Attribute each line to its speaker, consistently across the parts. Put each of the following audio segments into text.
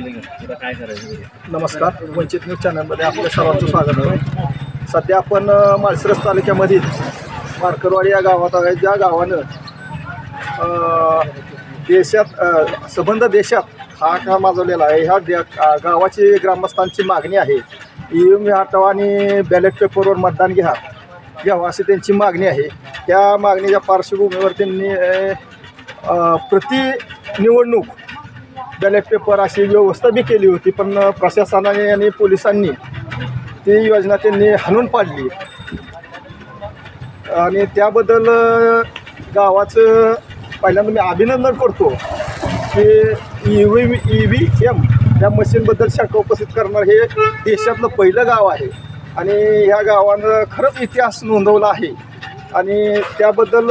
Speaker 1: काय करायचं?
Speaker 2: नमस्कार. वंचित न्यूज चॅनलमध्ये आपलं सर्वांचं स्वागत आहे. सध्या आपण अ, माळशिरस तालुक्यामधील मारकरवाडी या गावात आहे. ज्या गावानं देशात सबंध संबंध देशात हा का माजवलेला आहे. ह्या दे गावाची ग्रामस्थांची मागणी आहे. ई एम हटवा आणि बॅलेट पेपरवर मतदान घ्या. घ्यावं अशी त्यांची मागणी आहे. त्या मागणीच्या पार्श्वभूमीवर त्यांनी प्रति निवडणूक बॅलेट पेपर अशी व्यवस्था बी केली होती पण प्रशासनाने आणि पोलिसांनी ती योजना त्यांनी हाणून पाडली. आणि त्याबद्दल गावाचं पहिल्यांदा मी अभिनंदन करतो की E V E V M या मशीनबद्दल शाखा उपस्थित करणार हे देशातलं पहिलं गाव आहे. आणि ह्या गावानं खरंच इतिहास नोंदवला आहे. आणि त्याबद्दल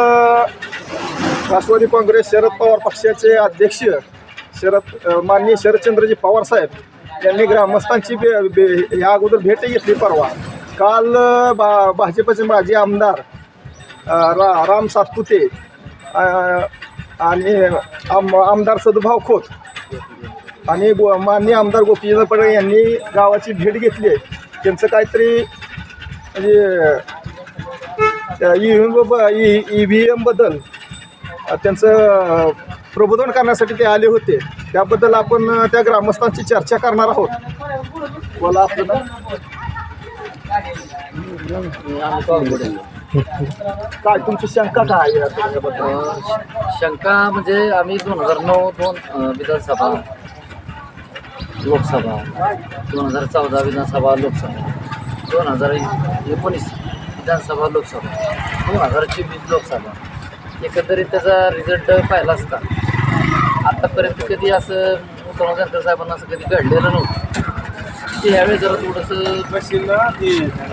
Speaker 2: राष्ट्रवादी काँग्रेस शरद पवार पक्षाचे अध्यक्ष शरद माननीय शरदचंद्रजी पवार साहेब यांनी ग्रामस्थांची बे बे या अगोदर भेट घेतली परवा. काल बा भाजपचे माजी आमदार रा राम सातपुते आणि आम आमदार सदभाव खोत आणि गो माननीय आमदार गोपीचंद्र पटेल यांनी गावाची भेट घेतली आहे. त्यांचं काहीतरी म्हणजे ई व्ही ई व्ही एमबद्दल त्यांचं प्रबोधन करण्यासाठी ते आले होते. त्याबद्दल आपण त्या ग्रामस्थांची चर्चा करणार आहोत. बोला आपलं काय तुमची शंका काय आहे या त्याच्याबद्दल?
Speaker 3: शंका म्हणजे आम्ही दोन हजार नऊ दोन अ, विधानसभा लोकसभा दोन हजार चौदा विधानसभा लोकसभा दोन हजार एकोणीस विधानसभा लोकसभा दोन हजार चोवीस लोकसभा. एकंदरीत त्याचा रिझल्ट पाहिला असता. आत्तापर्यंत कधी असं जानकर साहेबांना असं कधी घडलेलं नव्हतं. ते यावेळी जरा थोडंसं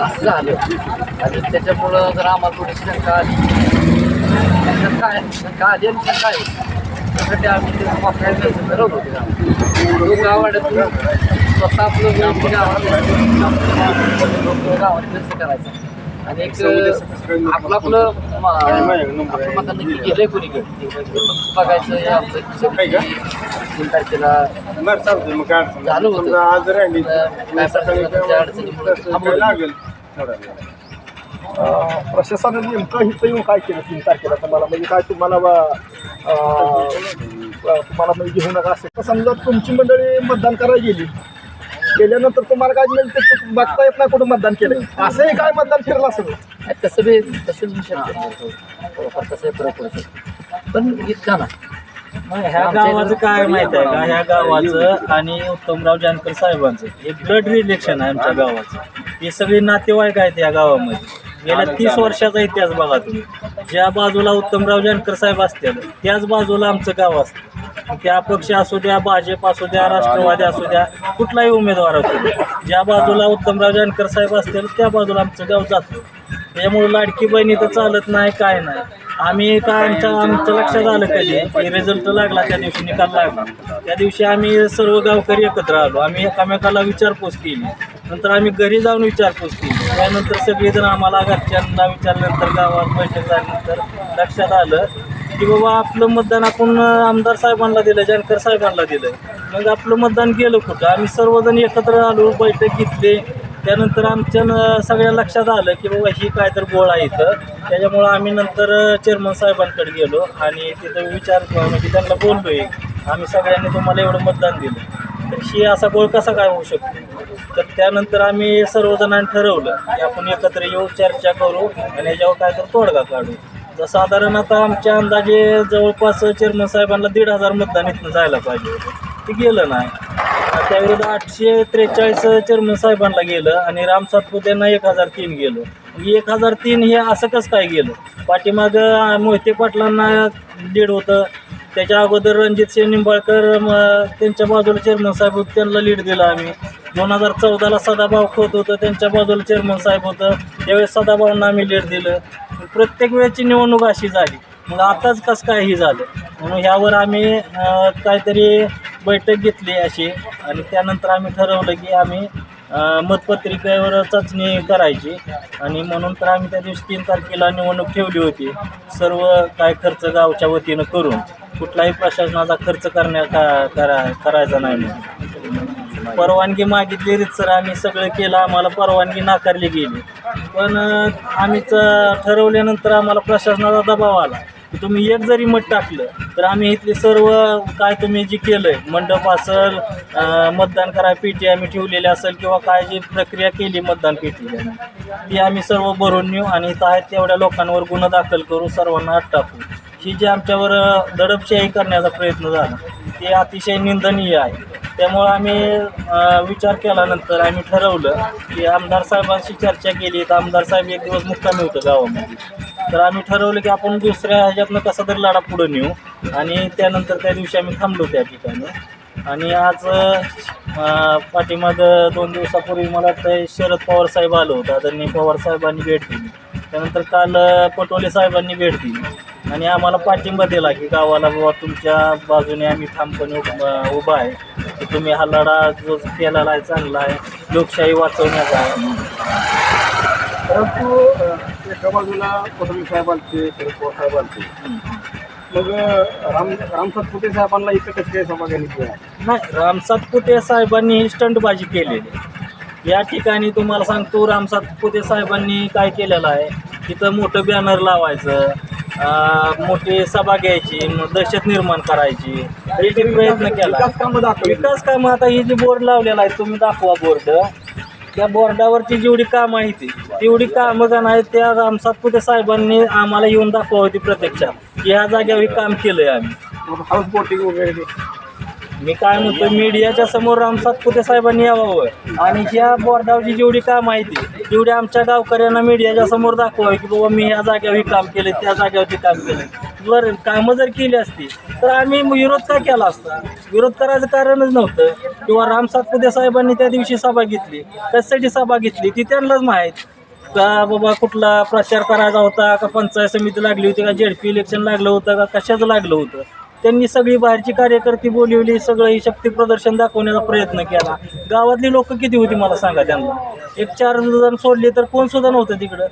Speaker 3: असं झालं. आणि त्याच्यामुळं जरा आम्हाला थोडीशी शंका आली. शंका शंका आली आणि शंका आहे. त्यासाठी आम्ही ते वापरायला जायचं ठरवलं होतं गावात. तो गावाड्यातून स्वतः आपलं गाव गावात गावात खर्च करायचा. आणि एक आपलं आपलं म- आपलं मत नक्की गेलंय कोणीकडे बघायचं हे आमचं तीन तारखेला झालं होतं.
Speaker 4: आज राहिली.
Speaker 3: काय प्रशासनाच्या अडचणीमुळे थांबवलं.
Speaker 2: अ, प्रशासनाने नेमकं इथं येऊन काय केलं तीन तारखेला? तुम्हाला म्हणजे काय तुम्हाला बा, अ, अ, तुम्हाला म्हणजे घेऊ नका असेल तर समजा तुमची मंडळी मतदान करायला गेली. गेल्यानंतर तुम्हाला काय मिळेल ते तू बघता येत नाही कुठं मतदान केलं. असंही काय मतदान फिरलं असेल.
Speaker 3: तसं बी तसं बी. थोडंफार तसं फरक पडू शकतो पण इतका ना
Speaker 1: ह्या गावाचं काय माहीत आहे का? ह्या गावाचं आणि उत्तमराव जानकर साहेबांचं हे ब्लड रिलेक्शन आहे आमच्या गावाचं. हे सगळे नातेवाईक आहेत या गावामध्ये. गेल्या तीस वर्षाचा इतिहास बघा तुम्ही. ज्या बाजूला उत्तमराव जानकर साहेब असतील त्याच बाजूला आमचं गाव असतं. त्या पक्ष असू द्या भाजप असू द्या राष्ट्रवादी असू द्या कुठलाही उमेदवार असू द्या ज्या बाजूला उत्तमराव जानकर साहेब असतील त्या बाजूला आमचं गाव जातं. त्यामुळे लाडकी बहिणी तर चालत नाही काय नाही. आम्ही काय आमच्या आमचं लक्षात आलं कधी? की रिझल्ट लागला त्या दिवशी निकाल लागला. त्या दिवशी आम्ही सर्व गावकरी एकत्र आलो. आम्ही एकामेकाला विचारपूस केली. नंतर आम्ही घरी जाऊन विचारपूस केली. त्यानंतर सगळेजण आम्हाला घरच्यांना विचारल्यानंतर गावात बैठक झाल्यानंतर लक्षात आलं की बाबा आपलं मतदान आपण आमदार साहेबांना दिलं जानकर साहेबांना दिलं. मग आपलं मतदान गेलं कुठं? आम्ही सर्वजण एकत्र आलो बैठक घेतली. त्यानंतर आमच्या न- सगळ्या लक्षात आलं की बाबा ही काय तर गोळ आहे इथं. त्याच्यामुळं आम्ही नंतर चेअरमन साहेबांकडे गेलो आणि तिथं विचार म्हणजे त्यांना बोललोय आम्ही सगळ्यांनी तुम्हाला एवढं मतदान दिलं. तर ही असा गोळ कसा काय होऊ शकतो? तर त्यानंतर आम्ही सर्वजणांनी ठरवलं की आपण एकत्र येऊ चर्चा करू आणि याच्यावर काय तर तोडगा काढू. तर साधारण आता आमच्या अंदाजे जवळपास चेअरमन साहेबांना दीड हजार मतदान इथनं जायला पाहिजे. होतं ते गेलं नाही. त्याविरुद्ध आठशे त्रेचाळीस चेअरमन साहेबांना गेलं आणि राम सातपुतेंना एक हजार तीन गेलं. एक हजार तीन हे असं कसं काय गेलं? पाठीमागं मोहिते पाटलांना लीड होतं. त्याच्या अगोदर रणजित सिंह निंबाळकर त्यांच्या बाजूला चेअरमन साहेब होते त्यांना लीड दिलं आम्ही. दोन हजार चौदाला सदाभाऊ खोत होतं त्यांच्या बाजूला चेअरमन साहेब होतं. त्यावेळेस सदाभाऊंना आम्ही लीड दिलं. प्रत्येक वेळेची निवडणूक अशी झाली. मग आताच कसं काय ही झालं? म्हणून ह्यावर आम्ही काहीतरी बैठक घेतली अशी आणि त्यानंतर आम्ही ठरवलं की आम्ही मतपत्रिकेवर चाचणी करायची. आणि म्हणून तर आम्ही त्या दिवशी तीन तारखेला निवडणूक ठेवली होती. सर्व काय खर्च गावच्या वतीनं करून कुठलाही प्रशासनाचा खर्च करण्या का करा करायचा नाही परवानगी मागितली रीतसर आम्ही सगळं केलं. आम्हाला परवानगी नाकारली गेली. पण आम्हीच ठरवल्यानंतर आम्हाला प्रशासनाचा दबाव आला. की तुम्ही एक जरी मत टाकलं तर आम्ही इथले सर्व काय तुम्ही जे केलं आहे मंडप असेल मतदान करा पेटी आम्ही ठेवलेली असेल किंवा काय जी प्रक्रिया केली मतदान पेटी ती आम्ही सर्व भरून नेऊ आणि इथं आहेत तेवढ्या लोकांवर गुन्हा दाखल करू सर्वांना आत टाकू. ही जी आमच्यावर दडपशाही करण्याचा प्रयत्न झाला ते अतिशय निंदनीय आहे. त्यामुळं आम्ही विचार केल्यानंतर आम्ही ठरवलं की आमदार साहेबांशी चर्चा केली तर आमदार साहेब एक दिवस मुक्कामी होतं गावामध्ये. तर आम्ही ठरवलं की आपण दुसऱ्या ह्याच्यातनं कसा तरी लढा पुढे नेऊ. आणि त्यानंतर त्या दिवशी आम्ही थांबलो त्या ठिकाणी. आणि आज पाठीमागं दोन दिवसापूर्वी मला वाटतं शरद पवार साहेब आलो होतं. आदरणीय पवार साहेबांनी भेट दिली. त्यानंतर काल पटोले साहेबांनी भेट दिली. आणि आम्हाला पाठिंबा दिला की गावाला बाबा तुमच्या बाजूने आम्ही ठामपणे उभा आहे. की तुम्ही हा लढा जो केलेला आहे चांगला आहे. लोकशाही वाचवण्याचा आहे.
Speaker 2: परंतु एका बाजूला फडणवीस साहेब आलते शरद पवार साहेब आलते. मग राम राम सातपुते साहेबांना इथं कसं काय घेण्यात केला
Speaker 1: नाही राम सातपुते साहेबांनी ही स्टंटबाजी केलेली आहे. या ठिकाणी तुम्हाला सांगतो राम सातपुते साहेबांनी काय केलेलं आहे? तिथं मोठं बॅनर लावायचं. मोठी सभा घ्यायची मग दहशत निर्माण करायची. जे प्रयत्न केला.
Speaker 2: विकास कामं
Speaker 1: आता ही जी बोर्ड लावलेला आहे तुम्ही दाखवा बोर्ड त्या बोर्डावरची जेवढी कामं आहे ती तेवढी कामं का नाही त्या राम सातपुते साहेबांनी आम्हाला येऊन दाखवा होती प्रत्यक्षात. की ह्या जागेवर हे काम केलंय आम्ही.
Speaker 2: मग हाऊस बोटिंग वगैरे.
Speaker 1: मी काय म्हणतो मीडियाच्या समोर राम सातपुते साहेबांनी यावं. आणि ह्या बोर्डावरची जेवढी काम आहे ती तेवढी आमच्या गावकऱ्यांना मीडियाच्या समोर दाखवावं की बाबा मी ह्या जागेवर हे काम केलं त्या जागेवरती काम केलं जर कामं जर केली असती तर आम्ही विरोध का केला असता? विरोध करायचं कारणच नव्हतं. किंवा राम सातपुते साहेबांनी त्या दिवशी सभा घेतली कशासाठी सभा घेतली ती त्यांनाच माहीत. का बाबा कुठला प्रचार करायचा होता का पंचायत समिती लागली होती का जेडपी इलेक्शन लागलं होतं का कशाचं लागलं होतं? त्यांनी सगळी बाहेरची कार्यकर्ती बोलवली सगळं ही शक्ती प्रदर्शन दाखवण्याचा प्रयत्न केला. गावातली लोक किती होती मला सांगा त्यांना? एक चार जण सोडले तर कोण सुद्धा नव्हतं तिकडं.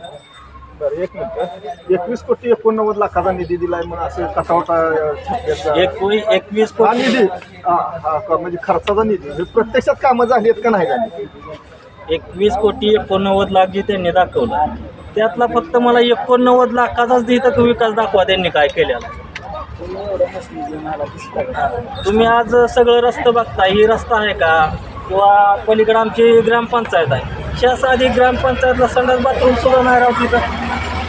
Speaker 2: बरं एक मिनिट. एकवीस कोटी एकोणनव्वद लाखाचा निधी दिलाय म्हणून असं.
Speaker 1: एक एकवीस
Speaker 2: हा
Speaker 1: कोटी.
Speaker 2: निधी. म्हणजे खर्चाचा निधी. हे प्रत्यक्षात कामं झाली आहेत का नाही झाली?
Speaker 1: एकवीस कोटी एकोणनव्वद लाख जे त्यांनी दाखवलं त्यातला फक्त मला एकोणनव्वद लाखाचाच इथं विकास दाखवा त्यांनी काय केलेला. तुम्ही आज सगळं रस्ते बघता ही रस्ता आहे का? किंवा पलीकडे आमची ग्रामपंचायत आहे. शास आधी ग्रामपंचायतला संडास बाथरूम सुद्धा नाही राहत तिथं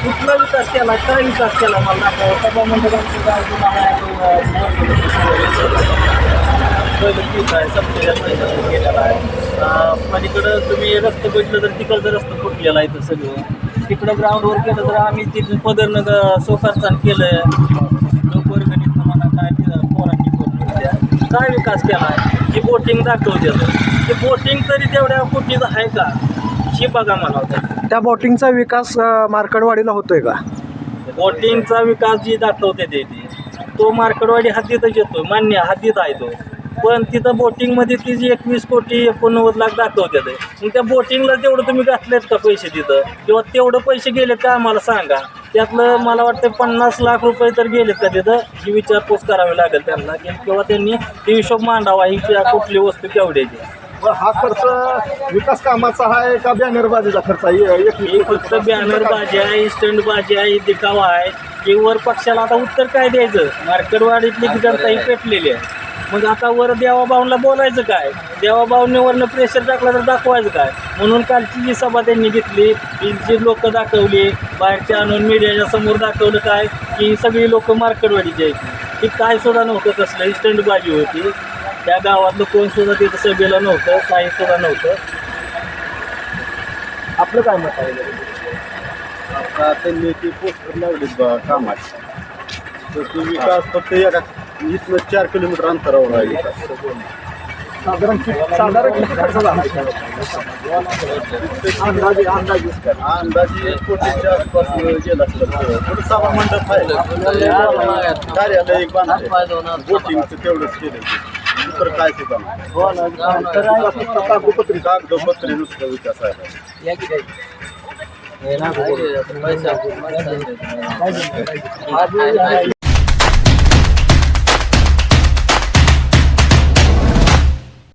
Speaker 1: कुठला विकास केला? काय विकास केला मला सभा मंडळांचं गाव आहे, पहिलं केलेला आहे पलीकडं तुम्ही रस्ते बघितलं तर तिकडचं रस्तं फुटलेलं आहे तर सगळं. तिकडं ग्राउंडवर केलं तर आम्ही तिथून पदरनं ग- केलं लोकवर्गणीतनं म्हणा काय ते पोरांनी करून त्या. काय विकास केला आहे? ही बोटिंग दाखवते ते बोटिंग तरी तेवढ्या कोटीचं आहे का? ही बघा मला होतं
Speaker 4: त्या बोटिंगचा विकास अ, मार्कडवाडीला होतोय का?
Speaker 1: बोटिंगचा विकास जी दाखवते ते ती तो मार्कडवाडी हद्दीतच येतो मान्य हद्दीत आहे तो. पण तिथं बोटिंगमध्ये ती जी एकवीस कोटी एकोणनव्वद लाख दाखवते ते मग त्या बोटिंगला तेवढं तुम्ही घातलेत का पैसे तिथं? किंवा तेवढं पैसे गेलेत का आम्हाला सांगा. त्यातलं मला वाटतं पन्नास लाख रुपये तर गेलेत का तिथं? ही विचारपूस करावी लागेल त्यांना. की किंवा त्यांनी ते हिशोब मांडावा ही कुठली वस्तू केवढ्याची
Speaker 2: हा खर्च विकास कामाचा आहे का बॅनरबाजीचा खर्च आहे.
Speaker 1: ही
Speaker 2: एकवीस
Speaker 1: फक्त बॅनर बाजी आहे स्टंट बाजी आहे दिखावा आहे. की वर पक्षाला आता उत्तर काय द्यायचं? मार्केटवाडीतली जनता ही पेटलेली आहे. मग आता वर देवाभाऊला बोलायचं काय? देवाभाऊने वरनं प्रेशर टाकला तर दाखवायचं काय? म्हणून कालची जी सभा त्यांनी घेतली जी लोक दाखवली बाहेरच्या आणून मीडियाच्या समोर दाखवलं काय की सगळी लोक मार्केटवाडीची आहेत. ती काय सुद्धा नव्हतं कसलं ही बाजी होती. त्या गावातलं कोण सुद्धा तिथं सभेला नव्हतं काही सुद्धा नव्हतं.
Speaker 2: आपलं काय मत आहे?
Speaker 5: आता त्यांनी ती पोस्टर लावली कामाची. तर तुम्ही विकास फक्त एका इथनं चार किलोमीटर अंतरावर आहे
Speaker 2: साधारण किती- साधारण किती खर्च झाला? अंदाजे अंदाजे.
Speaker 5: अंदाजे एक कोटीच्या आसपास गेला असलं थोडं सभा मंडप आहे. कार्यालय एक बांधलं बोटिंगचं तेवढंच केलं दुसरं काय सुद्धा नाही.
Speaker 2: हो ना. तर कागदोपत्री.
Speaker 5: कागदोपत्री नुसतं विकास आहे.
Speaker 3: पैसा.